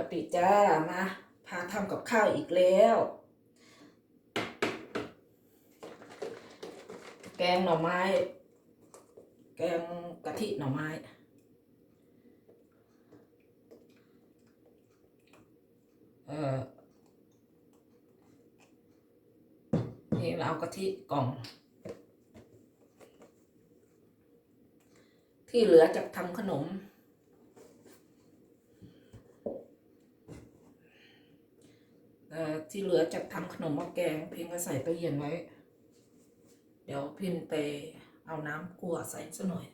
วัสดีจ้ามาพาทำกับข้าวอีกแล้ว แกงหน่อไม้ แกงกะทิหน่อไม้เออนี่เราเอากะทิกล่อง ที่เหลือจากทำขนม เอ่อ ที่เหลือจากทำขนมหม้อแกง พิมก็ใส่ตู้เย็นไว้ เดี๋ยวพิมไปเอาน้ำกลัวใส่ซะหน่อย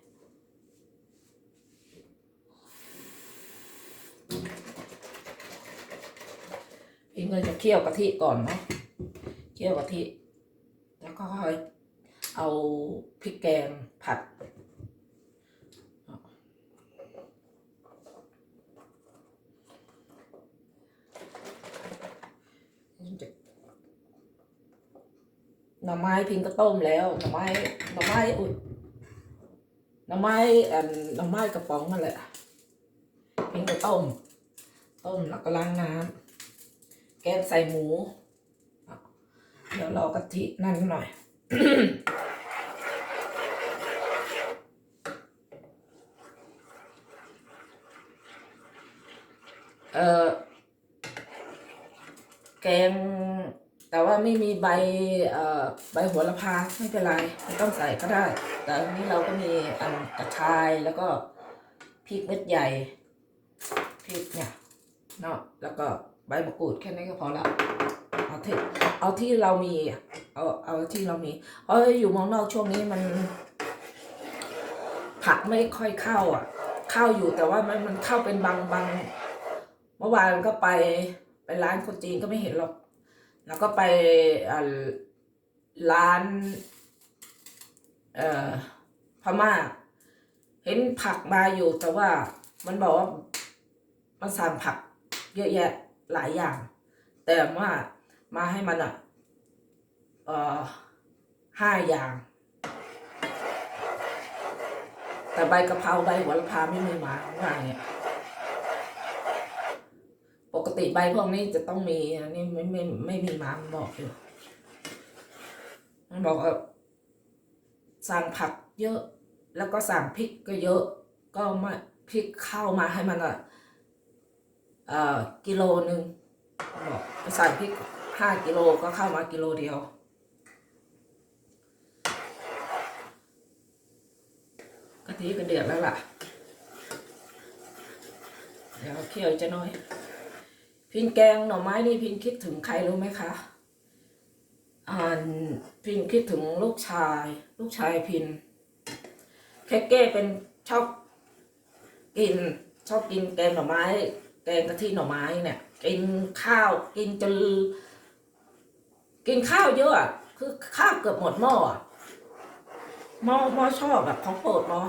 พิมก็จะเคี่ยวกะทิก่อนเนาะเคี่ยวกะทิ แล้วก็ค่อยเอาพริกแกงผัด หน่อไม้พิงก็ต้มแล้ว หน่อไม้ หน่อไม้อุ่นหน่อไม้อันหน่อไม้กระป๋องนั่นแหละพิงก็ต้ม ต้มแล้วก็ล้างน้ำแกงใส่หมู เดี๋ยวรอกะทินั่นหน่อยเออแกง แต่ว่าไม่มีใบเอ่อใบโหัวละพาไม่เป็นไรไม่ต้องใส่ก็ได้ แต่อันนี้เราก็มีอันกระชายแล้วก็พริกเม็ดใหญ่พริกเนี่ยเนาะแล้วก็ใบมะกรูดแค่นี้ก็พอละเอาที่เอาที่เรามีเอาเอาที่เรามีเพราะอยู่มองนอกช่วงนี้มัน ผักไม่ค่อยเข้าอะ เข้าอยู่แต่ว่ามันมันเข้าเป็นบางบางเมื่อวานก็ไปไปร้านคนจีนก็ไม่เห็นหรอก แล้วก็ไปร้านเอ่อพม่า เห็นผักมาอยู่แต่ว่ามันบอกว่ามันสั่งผักเยอะแยะหลายอย่าง แต่ว่ามาให้มันอะเอ่อห้าอย่าง แต่ใบกะเพราใบหัวละพาไม่มีมาว่าอย่างเงี้ย ติใบพวกนี้จะต้องมีอันนี้ไม่ไม่ไม่มีมามันบอกอยู่มันบอกว่าสั่งผักเยอะ แล้วก็สั่งพริกก็เยอะ ก็มาพริกเข้ามาให้มันอะเอ่อกิโลหนึ่งบอกใส่พริกห้ากิโลก็เข้ามากิโลเดียวกะทิก็เดือดแล้วล่ะ เดี๋ยวเคี่ยวจะน้อย พินแกงหน่อไม้นี่พินคิดถึงใครรู้ไหมคะอ่าพินคิดถึงลูกชาย ลูกชายพินแค่เก้เป็นชอบกินชอบกินแกงหน่อไม้ แกงกะทิหน่อไม้เนี่ย กินข้าวกินจนกินข้าวเยอะคือข้าวเกือบหมดหม้อหม้อหม้อชอบแบบของโปรดหม้อ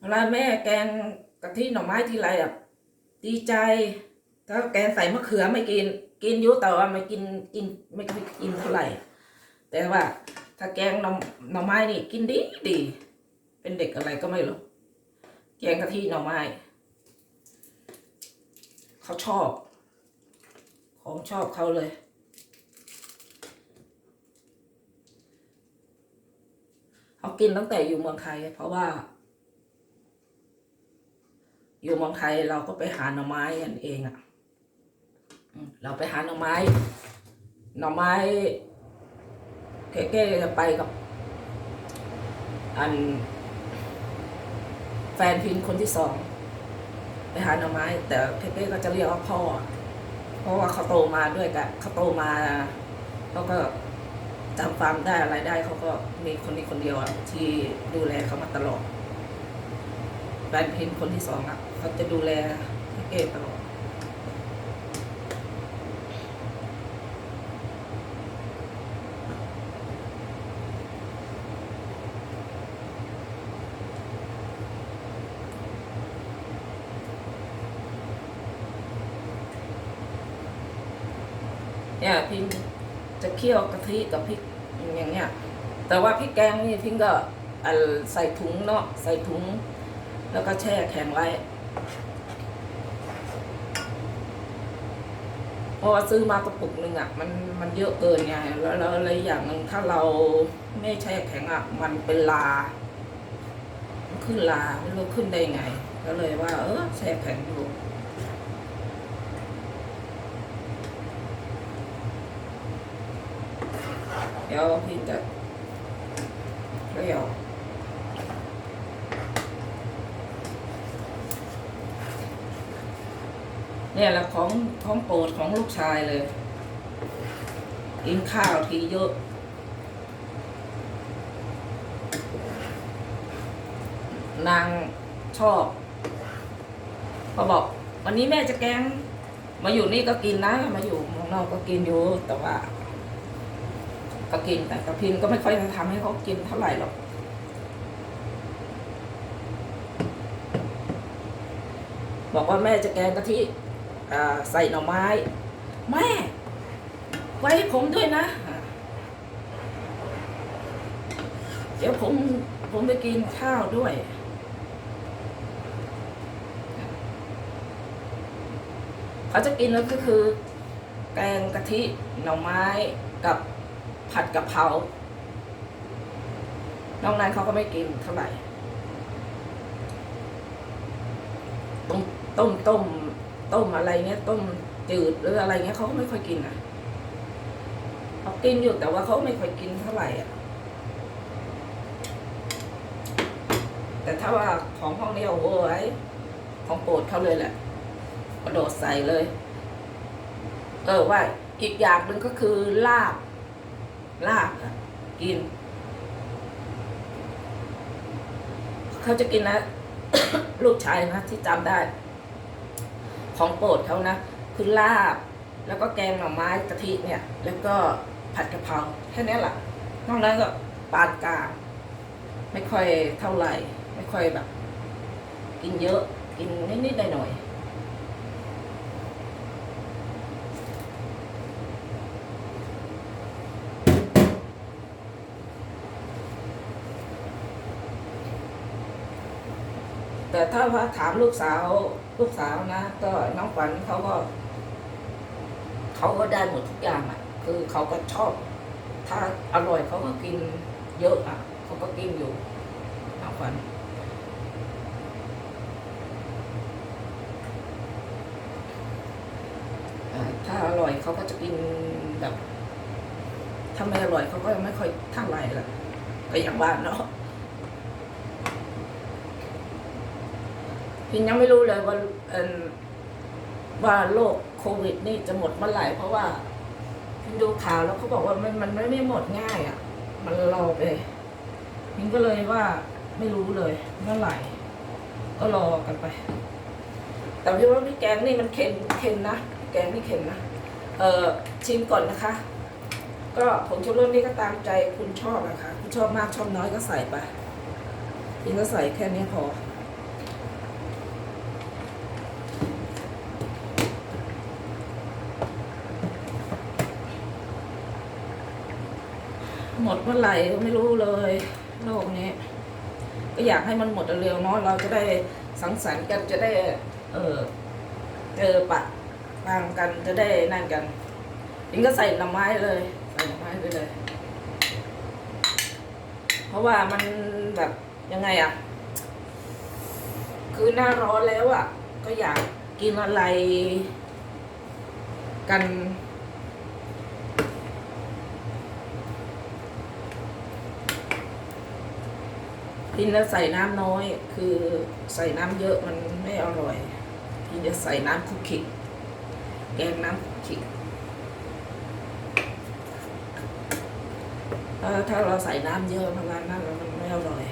เวลาแม่แกงกะทิหน่อไม้ทีไรอะดีใจถ้าแกงใส่มะเขือไม่กิน กินอยุแต่ว่าไม่กินกินไม่กินเท่าไหร่ แต่ว่า ถ้าแกงหน่อหน่อไม้นี่กินดีดี เป็นเด็กอะไรก็ไม่รู้แกงกะทิหน่อไม้ เขาชอบ ของชอบเขาเลยเขากินตั้งแต่อยู่เมืองไทย เพราะว่า อยู่เมืองไทยเราก็ไปหาหน่อไม้กันเองอะ่ะเราไปหาหน่อไม้ หน่อไม้เก้ๆจะไปกับ อัน แฟนพินคนที่สอง ไปหาหน่อไม้ แต่เก้ๆก็จะเรียกว่าพ่อ เพราะว่าเขาโตมาด้วยกันเขาโตมาเขาก็จำความได้อะไรได้เขาก็มีคนนี้คนเดียวอะที่ดูแลเขามาตลอดแฟนเพนคนที่สองอะ เขาจะดูแลพี่เกดตลอดเนี่ยพิงจะเคี่ยวกะทิกับพริกอย่างเงี้ย แต่ว่าพริกแกงนี่พิงก็ใส่ถุงเนาะใส่ถุง แล้วก็แช่แข็งไว้ เพราะว่าซื้อมากระปุกหนึ่งอะมันมันเยอะเกินไงแล้วแล้วอะไรอย่างหนึ่งถ้าเราไม่แช่แข็งอะมันเป็นลา ขึ้นลาไม่รู้ขึ้นได้ไง ก็เลยว่า เออแช่แข็งอยู่เดี๋ยวพี่จะเรียว เนี่ยแหละของของโปรดของลูกชายเลย กินข้าวทีเยอะนางชอบเขาบอก วันนี้แม่จะแกง มาอยู่นี่ก็กินนะ มาอยู่มองนอกก็กินอยู่ แต่ว่า ก็กินแต่กระพินก็ไม่ค่อยจะทำให้เขากินเท่าไหร่หรอก บอกว่าแม่จะแกงกะทิ ใส่หน่อไม้ แม่ ไว้ผมด้วยนะ เดี๋ยวผมผมไปกินข้าวด้วย เขาจะกินแล้วก็คือ แกงกะทิหน่อไม้กับผัดกะเพรานอกนั้นเขาก็ไม่กินเท่าไหร่ต้มต้มต้ม ต้มอะไรเงี้ยต้มจืดหรืออะไรเงี้ยเขาก็ไม่ค่อยกินนะเขากินอยู่แต่ว่าเขาไม่ค่อยกินเท่าไหร่อะแต่ถ้าว่าของห้องนี้โอ้โหไอ้ของโปรดเขาเลยแหละกระโดดใส่เลย เออว่าอีกอย่างหนึ่งก็คือลาบ ลาบอะกินเขาจะกินนะ ลูกชายนะที่จำได้ ของโปรดเขานะ คือลาบ แล้วก็แกงหน่อไม้กะทิเนี่ย แล้วก็ผัดกะเพราแค่นี้แหละนอกนั้นก็ปานกลาง ไม่ค่อยเท่าไหร่ ไม่ค่อยแบบ กินเยอะ กินนิดๆหน่อยๆแต่ถ้าว่าถามลูกสาว ลูกสาวนะก็น้องขวัญเขาก็เขาก็ได้หมดทุกอย่างอะ คือเขาก็ชอบ ถ้าอร่อยเขาก็กินเยอะอะเขาก็กินอยู่น้องขวัญถ้าอร่อยเขาก็จะกินแบบถ้าไม่อร่อยเขาก็ไม่ค่อยเท่าไหร่ละก็อย่างบ้านเนาะ พินยังไม่รู้เลยว่าว่าโรคโควิด นี่จะหมดเมื่อไหร่เพราะว่าพินดูข่าวแล้วเขาบอกว่ามันมันไม่ไม่หมดง่ายอะ มันรอไปพินก็เลยว่าไม่รู้เลยเมื่อไหร่ ก็รอกันไป แต่พี่ว่าพี่แกงนี่มันเค็มเค็มนะแกงนี่เค็มนะเออชิมก่อนนะคะ ก็ผงชูรสนี่ก็ตามใจคุณชอบนะคะคุณชอบมากชอบน้อยก็ใส่ไปพินก็ใส่แค่นี้พอ ห มดเมื่อไหร่ก็ไม่รู้เลยโลกนี้ ก็อยากให้มันหมดเร็วเนาะเราจะได้สังสรรค์กันจะได้ เออเจอปะบางกันจะได้นั่นกันยิงก็ใส่หน่อไม้เลยใส่หน่อไม้ไปเลย เพราะว่ามันแบบยังไงอะคือหน้าร้อนแล้วอะก็อยากกินอะไรกัน กินแล้วใส่น้ำน้อย คือใส่น้ำเยอะมันไม่อร่อย พี่จะใส่น้ำคุกคิกแกงน้ำคุกคิกถ้าถ้าเราใส่น้ำเยอะประมาณนั้นมันไม่อร่อย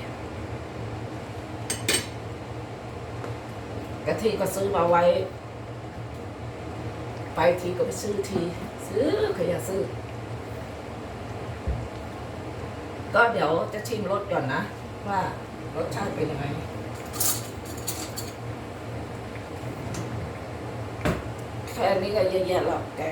กะทิก็ซื้อมาไว้ ไปทีก็ไปซื้อที ซื้อก็อย่าซื้อ ก็เดี๋ยวจะชิมรสก่อนนะ ว่ารสชาติเป็นยังไงแค่นี้ก็เยอะแยะหรอกแก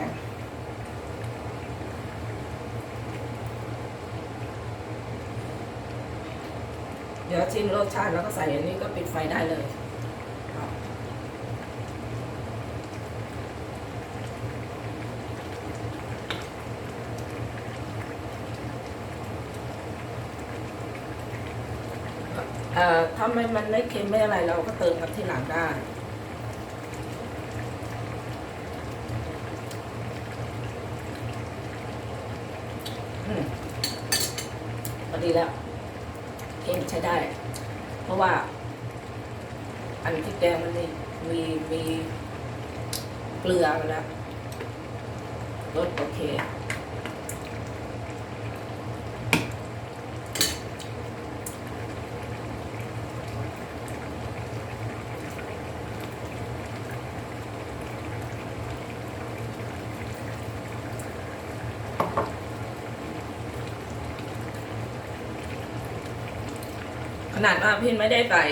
เดี๋ยวชิมรสชาติแล้วก็ใส่อันนี้ก็ปิดไฟได้เลยครับเอ่อถ้าไม่มันไม่เค็มไม่อะไรเราก็เติมกันที่หลังได้ พอดีแล้วเค็มใช้ได้ เพราะว่า อันที่แกงมันมีมีมีเกลือแล้วรสโอเค นาดว่าพี่ไม่ได้ใส่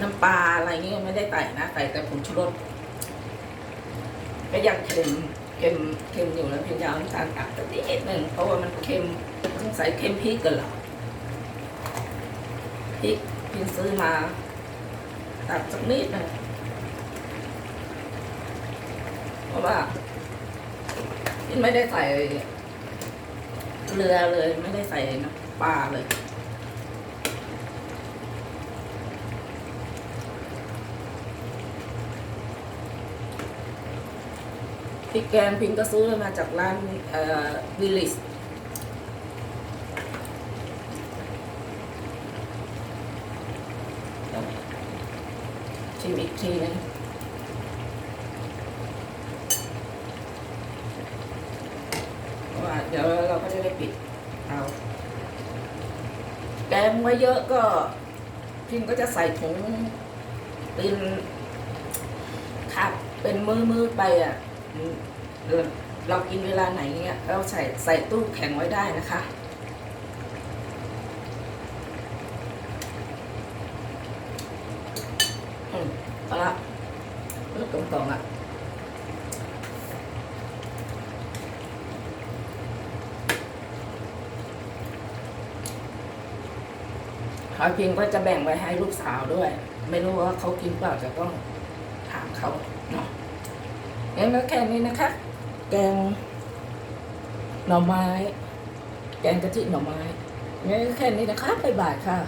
น้ำปลาอะไรเงี้ยไม่ได้ใส่นะใส่แต่ผงชูรสก็ยังเค็มเค็มเค็มอยู่แล้วพียงจะเอาน้ำตาลตัดนิดหนึ่งเพราะว่ามันเค็มต้องใส่เค็มพริกกันหรอพริกพียงซื้อมาตัดสักนิดหนึ่งเพราะว่าพี่ไม่ได้ใส่เกลือเลยไม่ได้ใส่น้ำปลาเลย พริกแกงพิงก็ซื้อมาจากร้านเอ่อวิลิสชิมอีกทีนึงเพราะว่าเดี๋ยวเราก็จะได้ปิดเอาแกงไว้เยอะก็พิมก็จะใส่ถุงเป็นขับเป็นมือๆไปอะ เราเรากินเวลาไหนเงี้ยเราใส่ใส่ตู้แข็งไว้ได้นะคะ อืมเอาละเลือกตรงๆอะหอยพิงก็จะแบ่งไว้ให้ลูกสาวด้วย ไม่รู้ว่าเขากินเปล่าจะต้องถามเขา งั้นก็แค่นี้นะคะ แกงหน่อไม้ แกงกะทิหน่อไม้งั้นก็แค่นี้นะคะบ๊ายบายค่ะ